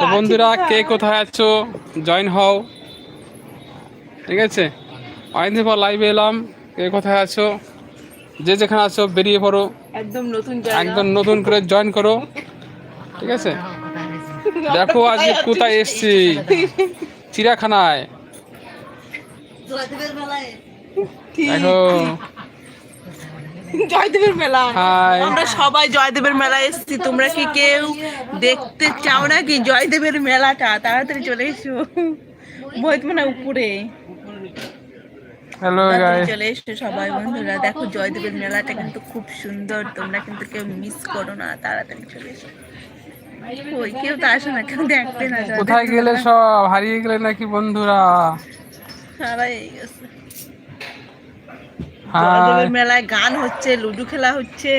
তো বন্ধুরা কে কোথায় আছো? জয়েন হও। ঠিক আছে? অনেকদিন পর লাইভে এলাম। কে কোথায় আছো? যে যেখানে আছো বেরিয়ে পড়ো। একদম নতুন একদম নতুন করে জয়েন করো। ঠিক আছে? দেখো আজকে কোথায় এসছি। চিড়াখানায় দেখো। জয়দেবের মেলা। আমরা সবাই জয়দেবের মেলায় এসেছি। তোমরা কি কেউ দেখতে চাও নাকি জয়দেবের মেলাটা? তাড়াতাড়ি চলে এসো। বইত মানে উপরে হ্যালো চলে এসো সবাই বন্ধুরা। দেখো জয়দেবের মেলাটা কিন্তু খুব সুন্দর। তোমরা কিন্তু কেউ মিস করো না। তাড়াতাড়ি চলে এসো। ওই কেউ তো আসে না কেউ দেখবে না কোথায় গেলে সব? হারিয়ে গেলে নাকি বন্ধুরা? সারাই গেছে। হাই জয়দেবের মেলায় গান হচ্ছে লুডো খেলা হচ্ছে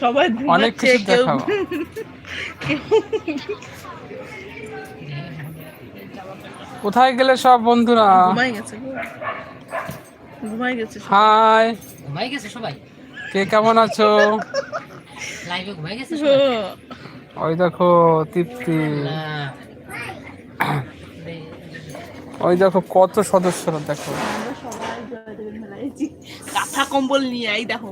সবাই ঘুমাচ্ছে কেউ কোথায় গেলে সব বন্ধুরা? ঘুমাই গেছে ঘুমাই গেছে হাই ঘুমাই গেছে সবাই? কে কেমন আছো? লাইভে ঘুমাই গেছে সবাই? ওই দেখো তৃপ্তি। ওই দেখো কত সদস্যরা দেখো। জয়দেবের মেলায় এসেছি কাঁথা কম্বল নিয়ে এই দেখো।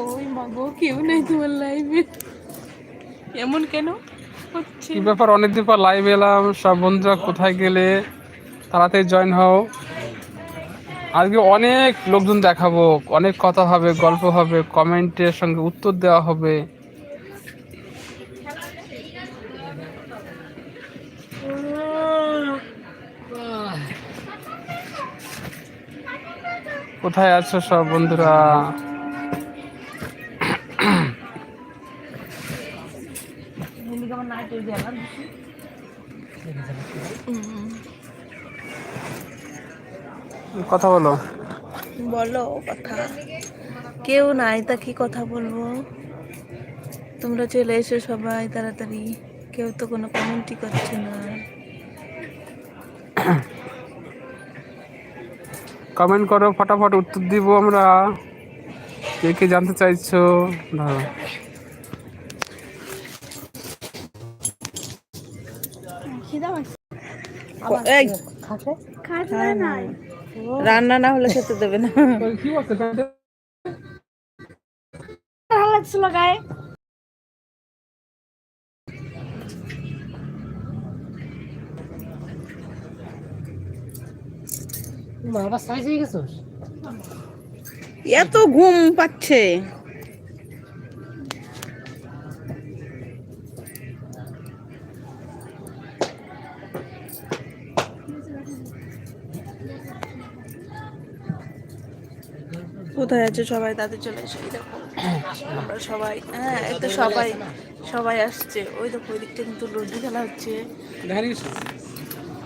ওই মাগো কেউ নেই তোমার লাইভে এমন কেন হচ্ছে? কি ব্যাপার অনেকদিন পর লাইভ এলাম সব বন্ধুরা কোথায় গেলে? তাড়াতাড়ি জয়েন হও। আজকে অনেক লোকজন দেখাবো অনেক কথা হবে গল্প হবে কমেন্টের সঙ্গে উত্তর দেওয়া হবে। কোথায় আছো সব বন্ধুরা? কথা বলো। বলো কথা। কেউ নাই তা কি কথা বলব? তোমরা চলে এসো সবাই তাড়াতাড়ি। কেউ তো কোনো কমেন্টই করছে না। কমেন্ট করো ফটাফট উত্তর দিব আমরা। কে কে জানতে চাইছো? ধরো। রান্না না হলে খেতে দেবে না। কি মা আবার সাইজ হয়ে গেছোস এত ঘুম পাচ্ছে। কোথায় আছে সবাই? তাদের চলে এসে। দেখো আমরা সবাই হ্যাঁ এই তো সবাই সবাই আসছে। ওই দেখো ওই দিকটা কিন্তু লুডু খেলা হচ্ছে।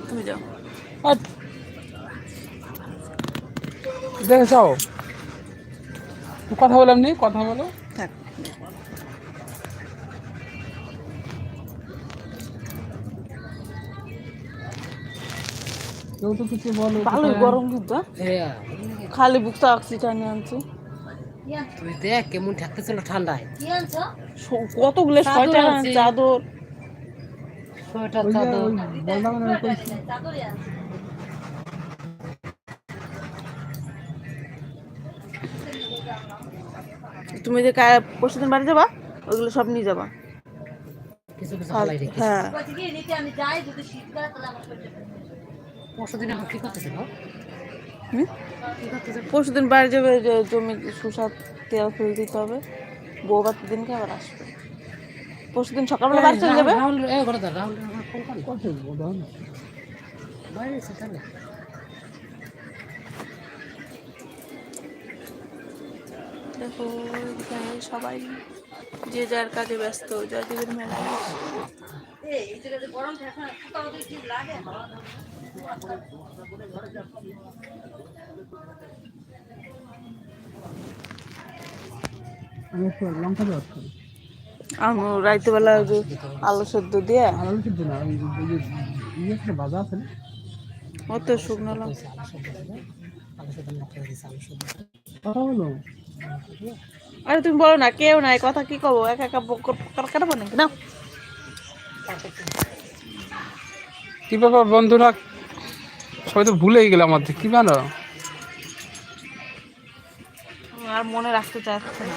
তুমি যাও। দেখে যাও কথা বললাম নি কথা বলো। কেউ তো কিছু বলো ভালোই গরম কিন্তু হ্যাঁ? খালি বুকটা অক্সিজেন আনছি। তুই দেখ কেমন ঠেকতেছিল ঠান্ডায়। কতগুলো চাদর সোয়েটার চাদর। তুমি যে কা- পরশুদিন বাড়ি যাবা ওইগুলো সব নিয়ে যাবা হ্যাঁ পরশু দিন বাড়ি যাবে যে জমি সুসার তেল ফুল দিতে হবে বৌবার দিনকে আবার আসবে পরশুদিন সকালবেলা বাড়ি চলে যাবে রাহুল দাও রাহুল ফোন করে বাইরে এসে তাহলে দেখো, এখানে সবাই যে যার কাজে ব্যস্ত জয়দেবের মেলায় আমি আলু সেদ্ধ দিয়ে শুকনো আলু বলো আরে তুমি বলো না কেউ নাই কথা কি কব? একা একা কেন নাকি না কি ব্যাপার বন্ধুরা সবাই তো ভুলেই গেলে আমাদের কি জানো? আর মনে রাখতে চাচ্ছে না।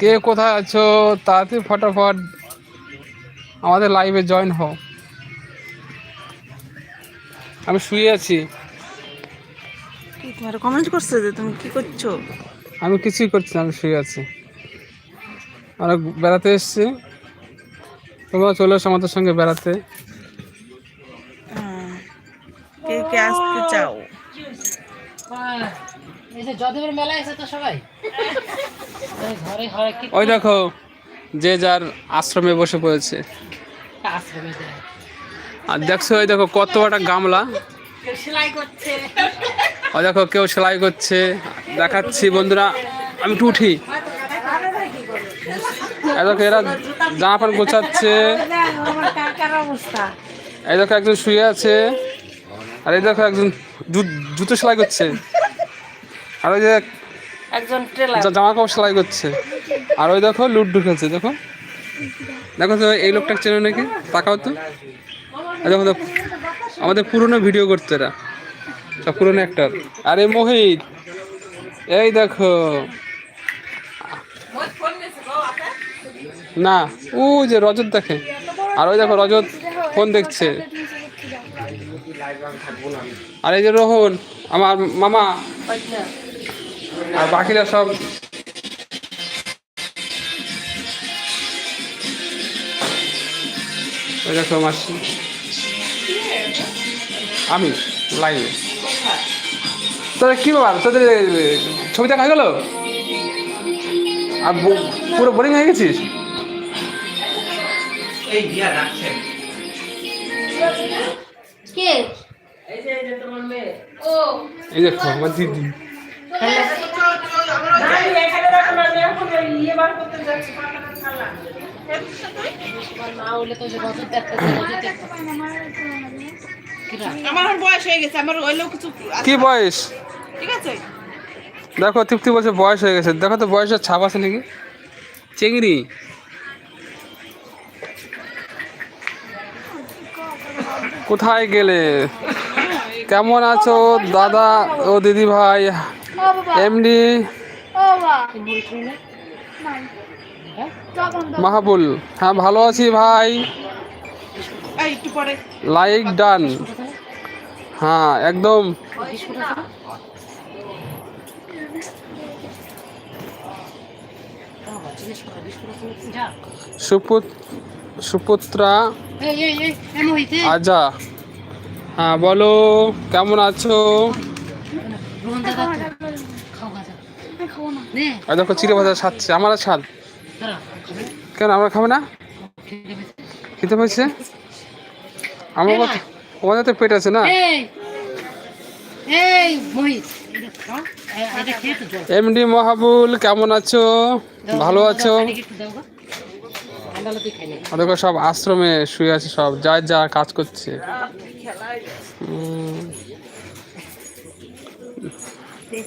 কে কোথায় আছো? তাড়াতাড়ি ফটাফট আমাদের লাইভে জয়েন হও। আমি শুয়ে আছি। কি তোমার কমেন্ট করছে যে তুমি কি করছ? আমি কিছুই করছি না আমি শুয়ে আছি। আমরা বেড়াতে এসেছি। তোমরা চলে এসো আমাদের সঙ্গে বেড়াতে। কে কে আসতে চাও? ওই দেখো যে যার আশ্রমে বসে পড়েছে। আর দেখছ ওই দেখো কত একটা গামলা। সেলাই করছে। ওই দেখো কেউ সেলাই করছে। দেখাচ্ছি বন্ধুরা আমি একটু উঠি। দেখো এরা জামা প্যান্ট গোছাচ্ছে। এই দেখো একজন শুয়ে আছে। আর এই দেখো একজন জুতো সেলাই করছে। আর ওই যে একজন জামা কাপড় সেলাই করছে। আর ওই দেখো লুট ঢুকেছে দেখো। দেখো তো এই লোকটা চেনো নাকি? তাকাও তো। দেখো আমাদের পুরনো ভিডিও করতে এরা। সব পুরনো অ্যাক্টর আরে মোহিত, এই দেখো। না, ও যে রজত দেখে। আর ওই দেখো রজত ফোন দেখছে। আর এই যে রোহন, আমার মামা। আর বাকিরা সব। ওই দেখো মাসি আমি লাইভে তোদের কি ব্যাপার? তোদের ছবি দেখা হয়ে গেল? আর ব- পুরো বোরিং হয়ে গেছিস? কে? এই দেখো আমার দিদি না হলে তো যে দেখতে রজত দেখতে কিরা আমার বয়স হয়ে গেছে আমার হইলেও কিছু কি বয়স? ঠিক আছে? দেখো তৃপ্তি বলছে বয়স হয়ে গেছে। দেখো তো বয়সের ছাপ আছে নাকি? চিংড়ি। কোথায় গেলে? কেমন আছো দাদা ও দিদি ভাই? এমডি? মাহাবুল। হ্যাঁ ভালো আছি ভাই। এই একটু পরে। লাইক ডান হ্যাঁ একদম। সুপুত্রা আজা। হ্যাঁ বলো, কেমন আছো? দেখো, চিড়ে ভাজা সাচ্ছে আমার স্বাদ কেন, আমরা খাব না। খেতে পারছে আমার কথা আমাদের তো পেট আছে না? এমডি মহাবুল কেমন আছো? ভালো আছো? দেখো সব আশ্রমে শুয়ে আছে সব যার যা কাজ করছে।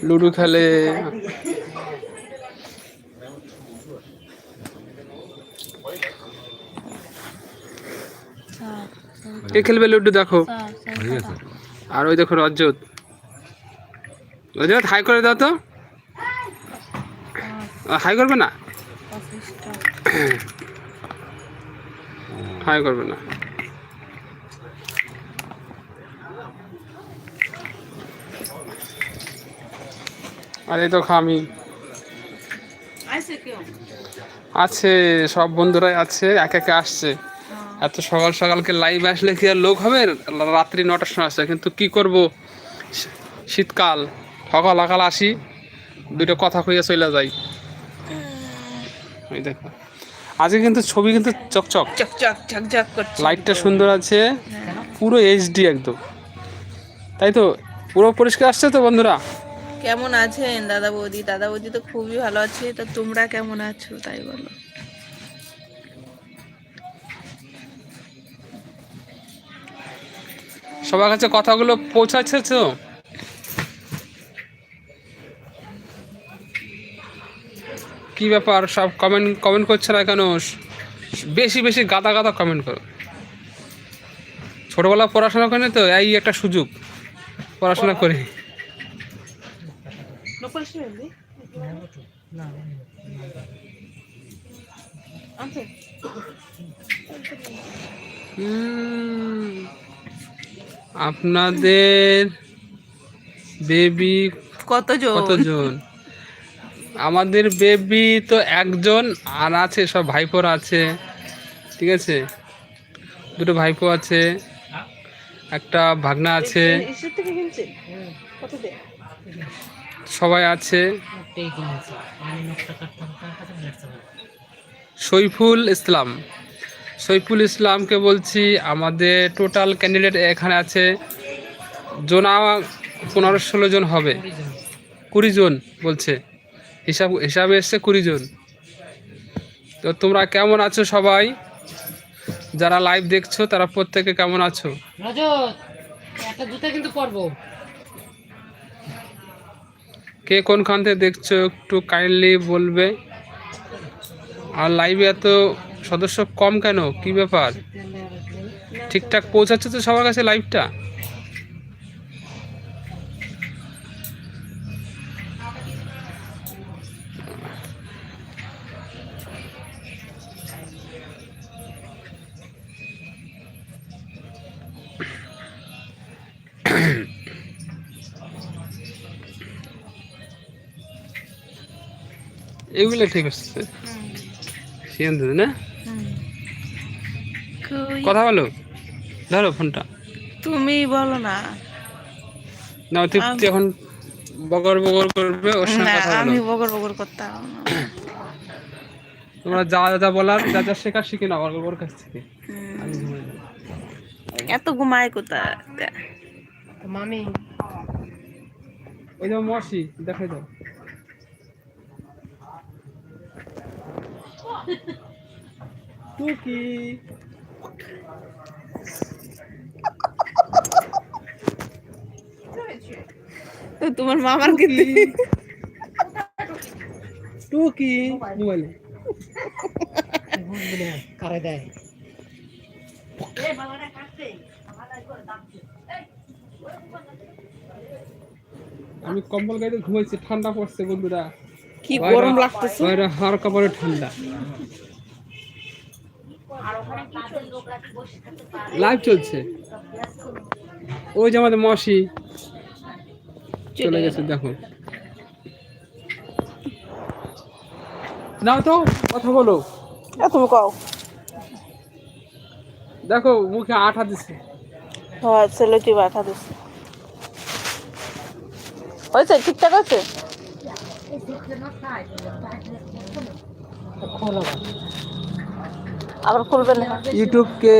লুডো খেলে। কে খেলবে লুডো দেখো। আর ওই দেখো রজত রজত হাই করে দাও তো। হাই করবে না? হাই করবে না। আর এই তো খামি আছে সব বন্ধুরাই আছে এক একে আসছে। এত সকাল সকালকে লাইভ আসলে কি আর লোক হবে? রাত্রি নটার সময় আসছে। কিন্তু কি করব? শীতকাল। সকাল সকাল আসি দুটো কথা কইয়া চলে যাই। ওই দেখো। আজকে কিন্তু ছবি কিন্তু চকচক। চক চক ঝক ঝক করছে। লাইটটা সুন্দর আছে। পুরো এইচডি একদম। তাই তো? পুরো পরিষ্কার আসছে তো বন্ধুরা? কেমন আছেন দাদা বৌদি? দাদা বৌদি তো খুবই ভালো আছে। তো তোমরা কেমন আছো? তাই বলো। সবার কাছে কথাগুলো পৌঁছাচ্ছে তো? কি ব্যাপার সব কমেন্ট কমেন্ট করছে না কেন? বেশি বেশি গাদা গাদা কমেন্ট করো। ছোটবেলা পড়াশোনা করে তো এই একটা সুযোগ। পড়াশোনা করে। হুম, আপনাদের বেবি কতজন? কতজন? আমাদের বেবি তো একজন আর আছে সব ভাইপোর আছে ঠিক আছে? দুটো ভাইপো আছে একটা ভাগনা আছে সবাই আছে। সৈফুল ইসলাম। সৈফুল ইসলামকে বলছি আমাদের টোটাল ক্যান্ডিডেট এখানে আছে জোনা পনেরো ষোলো জন হবে। কুড়ি জন বলছে। হিসাব হিসাবে এসছে কুড়ি জন। তো তোমরা কেমন আছো সবাই? যারা লাইভ দেখছ তারা প্রত্যেকে কেমন আছো? কে কোনখান থেকে দেখছ একটু কাইন্ডলি বলবে। আর লাইভে এত সদস্য কম কেন? কি ব্যাপার? ঠিকঠাক পৌঁছাচ্ছে তো সবার কাছে লাইভটা এগুলো ঠিক আছে সিদ্ধান্ত না? কথা বলো। ধরো ফোনটা। তুমি বলো না। না তুই এখন বগর বগর করবে ওর সঙ্গে কথা আমি বগর বগর করতাম তোমরা যা যা বলার যা যা শেখার শিখে নাও ওর কাছ থেকে। এত ঘুমায় কোথায় মামি। ওই যেমন মশি দেখাই দাও। টুকি তো তোমার মামার কিন্তু টুকি মোবাইলে কারে দেয় আমি কম্বল গাইতে ঘুমাইছি ঠান্ডা পড়ছে বন্ধুরা। কি গরম লাগতেছে? বাইরে হার কাপড়ে ঠান্ডা। লাইভ চলছে। ওই যে আমাদের মশি চলে গেছে দেখো। নাও তো কথা বলো। এ, তুমি কও। দেখো মুখে আঠা দিছে। হ্যাঁ ছেলেটি বাঠা দিচ্ছে হয়েছে ঠিকঠাক আছে আবার খুলবে না। ইউটিউবকে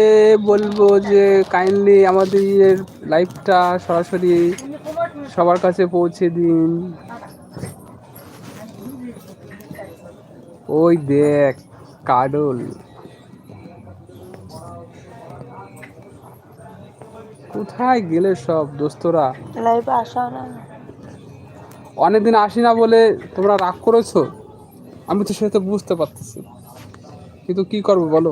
বলব যে কাইন্ডলি আমাদের লাইভটা সরাসরি সবার কাছে পৌঁছে দিন। ওই দেখ কাডল। কোথায় গেলে সব দোস্তরা? লাইভে আসা না। অনেকদিন আসি না বলে তোমরা রাগ করেছ? আমি তো সেটা বুঝতে পারতেছি। কিন্তু কি করব বলো?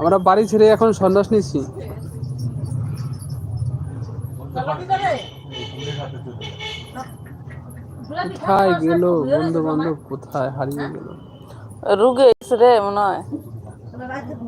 আমরা বাড়ি ছেড়ে এখন সন্ন্যাস নিচ্ছি কোথায় গেল? বন্ধু বান্ধব কোথায়? হারিয়ে গেল। রুগে রে, মনে হয়।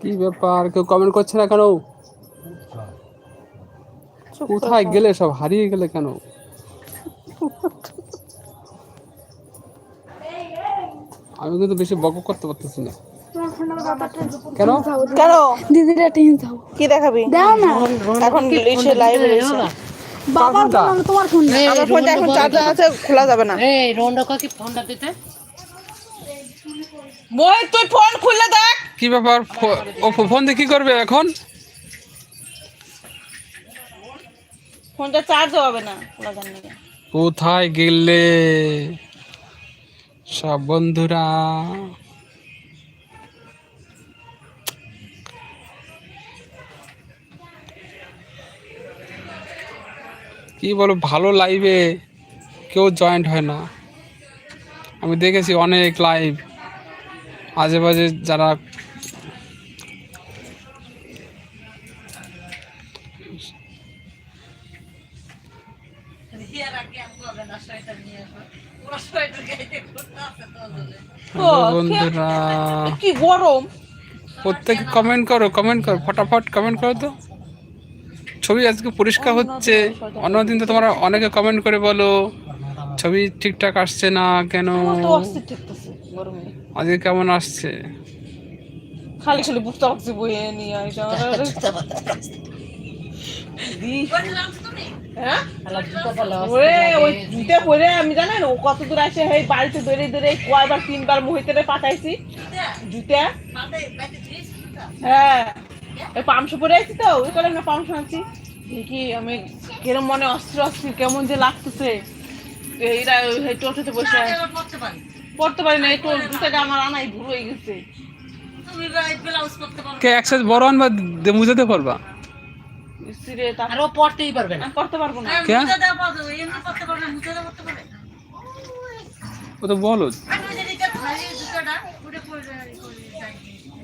কি ব্যাপার? কেউ কমেন্ট করছে না কেন? কোথায় গেলে সব হারিয়ে গেলে কেন? আমি কিন্তু বেশি বক করতে পারতেছি না। কেন? কেন? দিদিরা টিন দাও। কি দেখাবি? দাও না। এখন ইসে লাইভে বাবার কোনটা? তোমার ফোন আমার ফোনটা এখন চার্জার আছে খোলা যাবে না। এই রন্ডকে কি ফোনটা দিতে? বই তুই ফোন খুলে দেখ। কি ব্যাপার? ও ফোন দিয়ে কি করবে এখন? ফোনটা চার্জ হবে না খোলা যাবে না কোথায় গেলে? সব বন্ধুরা। কি বলো ভালো লাইভে কেউ জয়েন্ট হয় না। আমি দেখেছি অনেক লাইভ আজে বাজে যারা বন্ধুরা। কি গরম? প্রত্যেকে কমেন্ট করো কমেন্ট করো ফটাফট কমেন্ট করো তো। ছবি আজকে পরিষ্কার হচ্ছে। অন্যদিন তো তোমরা অনেকে কমেন্ট করে বলো ছবি ঠিকঠাক আসছে না কেন? আজকে কেমন আসছে? খালি খালি বুঝতে পারছি বইয়ে নিয়ে হ্যাঁ? আমি জানেন ও কত দূর আসে এই বাড়িতে দৌড়ে দৌড়ে কয়বার তিনবার মহিতরে পাঠাইছি। জুতে? হ্যাঁ। এই পামশো পরে আছি তো ওই কারণে না পামশো আনছি দেখি আমি কিরম মনে অস্থির অস্থির কেমন যে লাগতেছে। এইরা ওই টোটোতে বসে পড়তে পারি না এই জুতাটা আমার আনাই ভুল হয়ে গেছে। কে একসাথে বড় আনবা মুজাতে পারবা ইসিরে আর ও পড়তেই পারবে না। আমি পারব না। কে? ও তো বলো।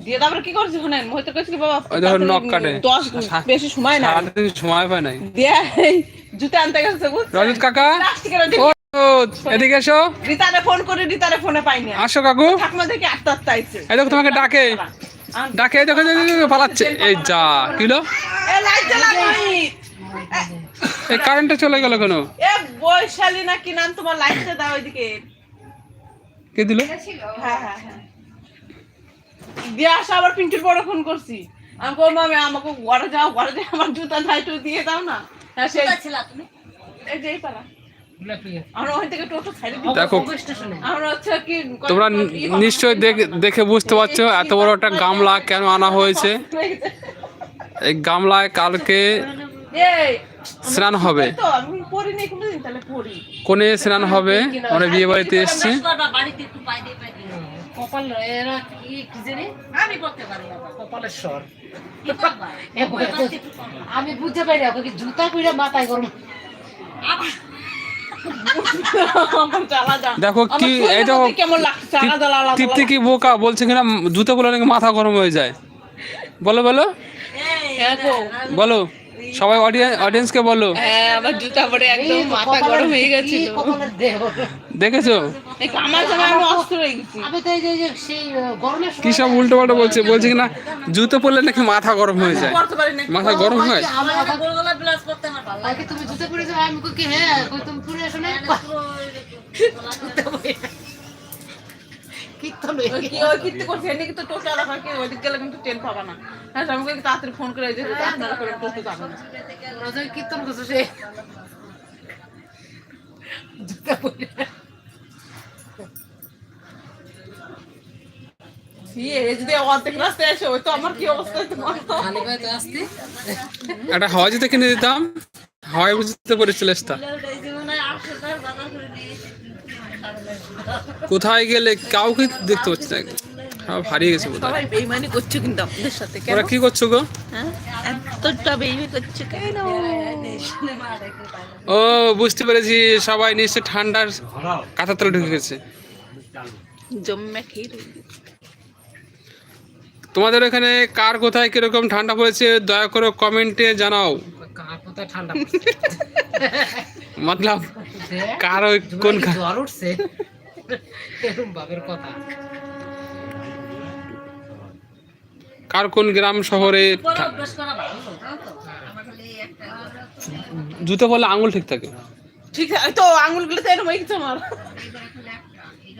দিয়ে তারপরে কি করছি শোনেন? মহিত কইছি বাবা ওই নখ কাটে। দশ বেশি সময় না সারাদিন সময় পায় নাই। দিয়ে এই আনতে গেছে বুঝছেন? রজত কাকা? এদিকে এসো। রিতারে ফোন করে রিতারে ফোনে পাইনি। আসো কাকু। ঠাকুমা দেখে আটটা আটটা আইছে এই দেখো তোমাকে ডাকে। ডাকে দেখো দেখো, পালাচ্ছে। এই যা কিলো এ লাইট জ্বালা নাই। এই কারেন্টটা চলে গেল কেন? এ বৈশালী না কি নাম তোমার? লাইটটা দাও ওইদিকে। কে দিল? হ্যাঁ হ্যাঁ হ্যাঁ। দিয়ে আসা আবার পিন্টুর বড় ফোন করছি। আমি বলব মামি আমাকে ঘরে যাও ঘরে যাও আমার জুতা লাইটও দিয়ে দাও না। হ্যাঁ সেই এই যে এই পালা। আমরা ওখান থেকে টোটো ছাড়ে দিই। দেখো স্টেশনে আমরা হচ্ছে কি তোমরা নিশ্চয়ই দেখে- দেখে বুঝতে পারছ এত বড় একটা গামলা কেন আনা হয়েছে? এই গামলায় কালকে স্নান হবে। তো আমি পড়ি নেই কোনোদিন তাহলে পড়ি কোনে স্নান হবে? আমরা বিয়ে বাড়িতে এসছি। কপাল এরা কি কি জানি? আমি করতে পারি না। কপালেশ্বর। আমি বুঝতে পারি জুতা কইরা মাথায় গরম দেখো কি আলাদা তৃপ্তি কি বোকা বলছে কিনা জুতো বলে নাকি মাথা গরম হয়ে যায়। বলো বলো। হ্যাঁ বলো। সবাই অডিয়েন্সকে বলো। হ্যাঁ আমার জুতা পরে একদম মাথা গরম হয়ে গেছিল। দেখেছ? আমার সময় আমি অস্ত্র হয়ে গেছি আমি তো এই যে- সেই গরমের কি সব উল্টো পাল্টা বলছে? বলছে কিনা জুতো পরলে নাকি মাথা গরম হয়ে যায়। পারি না মাথা গরম হয়? তুমি জুতা পরেছো আমি কি হ্যাঁ তুমি পরে আসো না তাড়াতাড়ি ফোন করে যে আপনারা করে টোটো যাবেন রোজা কীর্তন করছ সে জুতা পরে এই যদি অর্ধেক রাস্তায় আসে ওই তো আমার কি অবস্থা হতো বলো তো? খালি পায়ে তো আসতে একটা হাওয়াই জুতো কিনে দিতাম হাওয়াই বুঝতে পরে চলে আসতাম কোথায় গেলে কাউকে দেখতে পাচ্ছি না সব হারিয়ে গেছে কোথায় সবাই বেইমানি করছ কিন্তু আপনাদের সাথে কেন? ওরা কি করছ গো? হ্যাঁ? এতটা বেইমানি করছ কেন? ও বুঝতে পেরেছি সবাই নিশ্চয় ঠান্ডার কাঁথা তলে ঢুকে গেছে। জম্মে খেয়ে তোমাদের এখানে কার কোথায় কীরকম ঠান্ডা পড়েছে দয়া করে কমেন্টে জানাও। কার কোথায় ঠান্ডা মতলব কার ওই কোন জ্বর উঠছে? এরকম ভাবের কথা। কার কোন গ্রাম শহরে জুতো পরলে আঙুল ঠিক থাকে? ঠিক আছে তো আঙুলগুলো তো এরকম গেছে আমার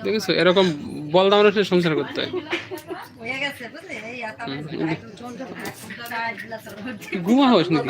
দেখেছ? এরকম বলদাম রেখে সংসার করতে হয়। ঘুমা হোস নাকি?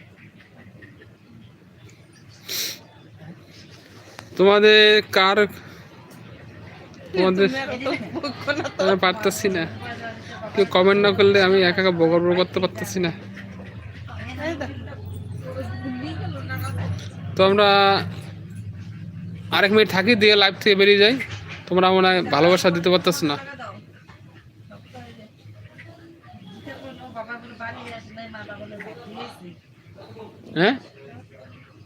তোমাদের কার তোমাদের আমি পারতেছি না। কেউ কমেন্ট না করলে আমি একা একা বগর করতে পারতেছি না। তো আমরা আরেক মিনিট থাকি দিয়ে লাইভ থেকে বেরিয়ে যাই। তোমরা মনে হয় ভালোবাসা দিতে পারতেছ না। হ্যাঁ?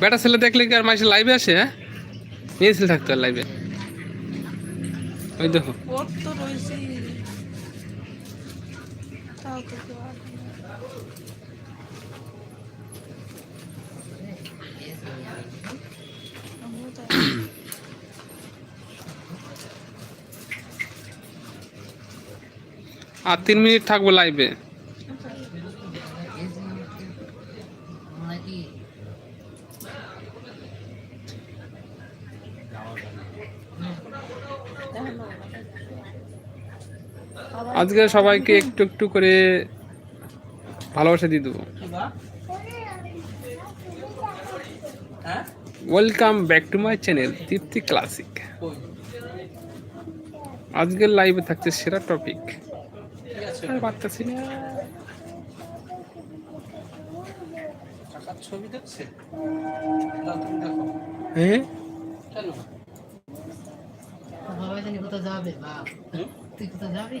বেটা ছেলে দেখলে কি আর মাসে লাইভে আসে হ্যাঁ? মেয়ে ছেলে থাকতো আর লাইভে ওই দেখো। আর তিন মিনিট থাকব লাইভে আজকে সবাইকে একটু একটু করে ভালোবাসা দিয়ে দেবো। Welcome back to my channel Tripti classic আজকের লাইভে থাকছে সেরা টপিক পারতেছি না। ছবি দেখছে দাও তুমি দেখো হ্যাঁ কেন যাবে বা তুই কোথাও যাবি?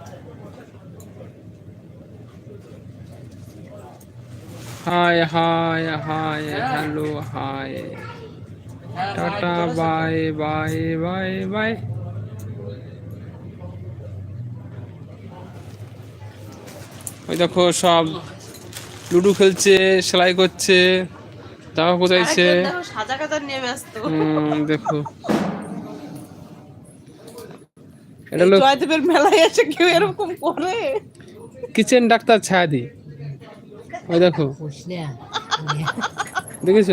Hi hi hi hello hi হ্যাঁ, tata? Bye bye bye bye ওই দেখো সব লুডো খেলছে সেলাই করছে। জামা কোথাইছে দেখো এটা হলো জয়দেবের মেলায় এসে কেউ এরকম করে? কিচেন ডাক্তার ছায়াদি। ওই দেখো। দেখেছ?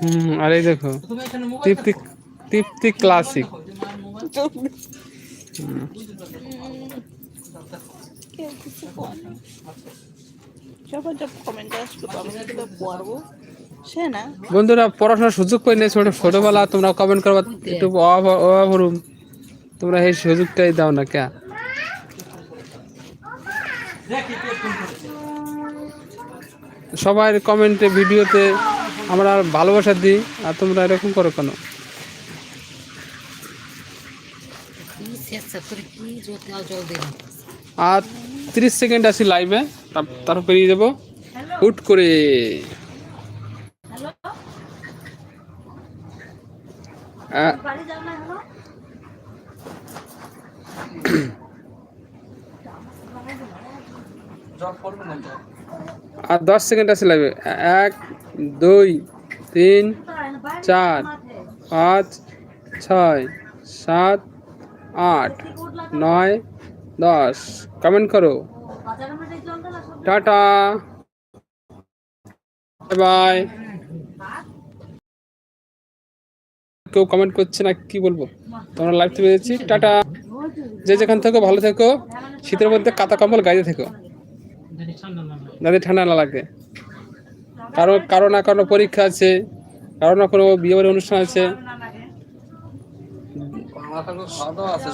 হুম আর এই দেখো তৃপ্তি তৃপ্তি ক্লাসিক না বন্ধুরা পড়াশোনার সুযোগ করে নিয়ে ছোট ছোটবেলা তোমরা কমেন্ট করবা একটু অভাব- তোমরা এই সুযোগটাই দাও না কে সবাই কমেন্টে ভিডিওতে আমরা ভালোবাসা দিই আর তোমরা এরকম করো কেন? আর তিরিশ সেকেন্ড আছি লাইভে তারপর পেরিয়ে যাব। হুট করে বাড়ি যাও না হলো জব করবে না তো আর দশ সেকেন্ড আছে লাগবে। এক, দুই, তিন, চার, পাঁচ, ছয়, সাত, আট, নয়, দশ। কমেন্ট করো। টাটা। বাই কেউ কমেন্ট করছে না, কি বলব? তোমরা লাইভ থেকে টাটা। যে যেখান থেকে, ভালো থেকো। শীতের মধ্যে কাতা কম্বল গাইতে থেকো। যাতে ঠান্ডা না লাগে? কারও কারও না কারও পরীক্ষা আছে কারও না কোনো বিয়ে বাড়ির অনুষ্ঠান আছে।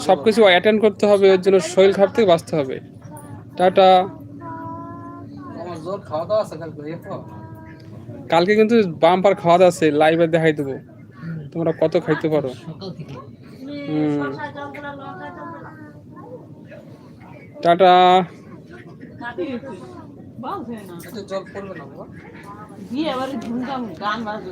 সব কিছু অ্যাটেন্ড করতে হবে ওর জন্য শরীর খারাপ থেকে বাঁচতে হবে। টাটা। কালকে কিন্তু বাম্পার খাওয়া দাওয়া আছে লাইভে দেখাই দেবো। তোমরা কত খাইতে পারো। টাটা। জল পড়বে না বাবা দিয়ে এবারে ঝুমঝাম গান বাজবে।